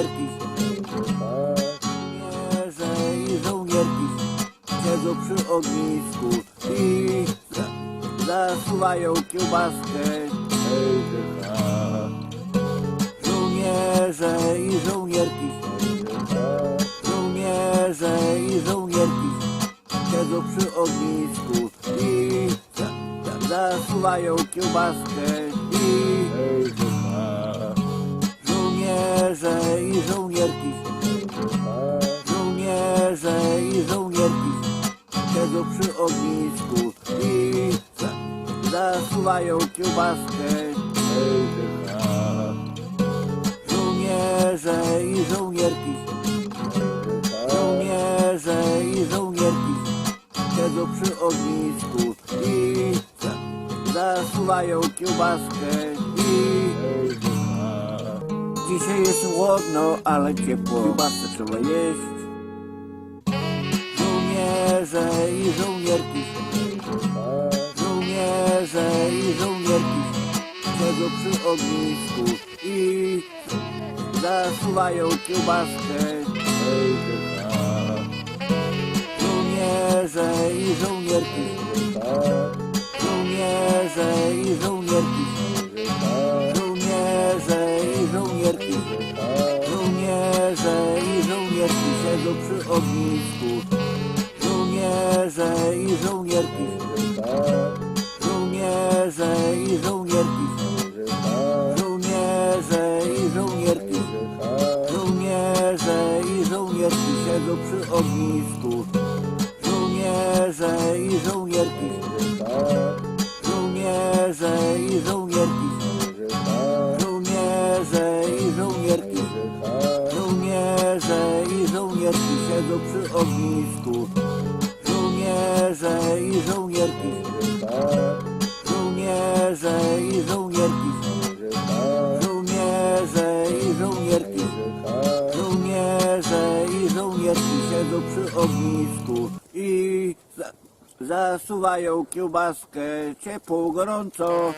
żołnierki, żołnierze i żołnierki siedzą przy ognisku i zasuwają kiełbaskę. Żołnierze i żołnierki, żołnierze i żołnierki siedzą przy ognisku i zasuwają kiełbaskę. I... żołnierki, żołnierze i żołnierki siedzą przy ognisku i za, zasuwają kiełbaskę. Żołnierze i żołnierki, żołnierze i żołnierki siedzą przy ognisku i za, zasuwają kiełbaskę jest chłodno, ale ciepło, kiełbasę trzeba jeść. Żołnierze i żołnierki, żołnierze i żołnierki siedzą przy ognisku i zasuwają kiełbaskę. Żołnierze i żołnierki, siedzą przy ognisku. Żołnierze i żołnierki, żołnierze i żołnierki, żołnierze i żołnierki, żołnierze i żołnierki siedzą przy ognisku. Ognisku. Żołnierze i żołnierki, żołnierze i żołnierki, żołnierze i żołnierki, żołnierze i żołnierki siedzą przy ognisku i za, zasuwają kiełbaskę ciepło, gorąco.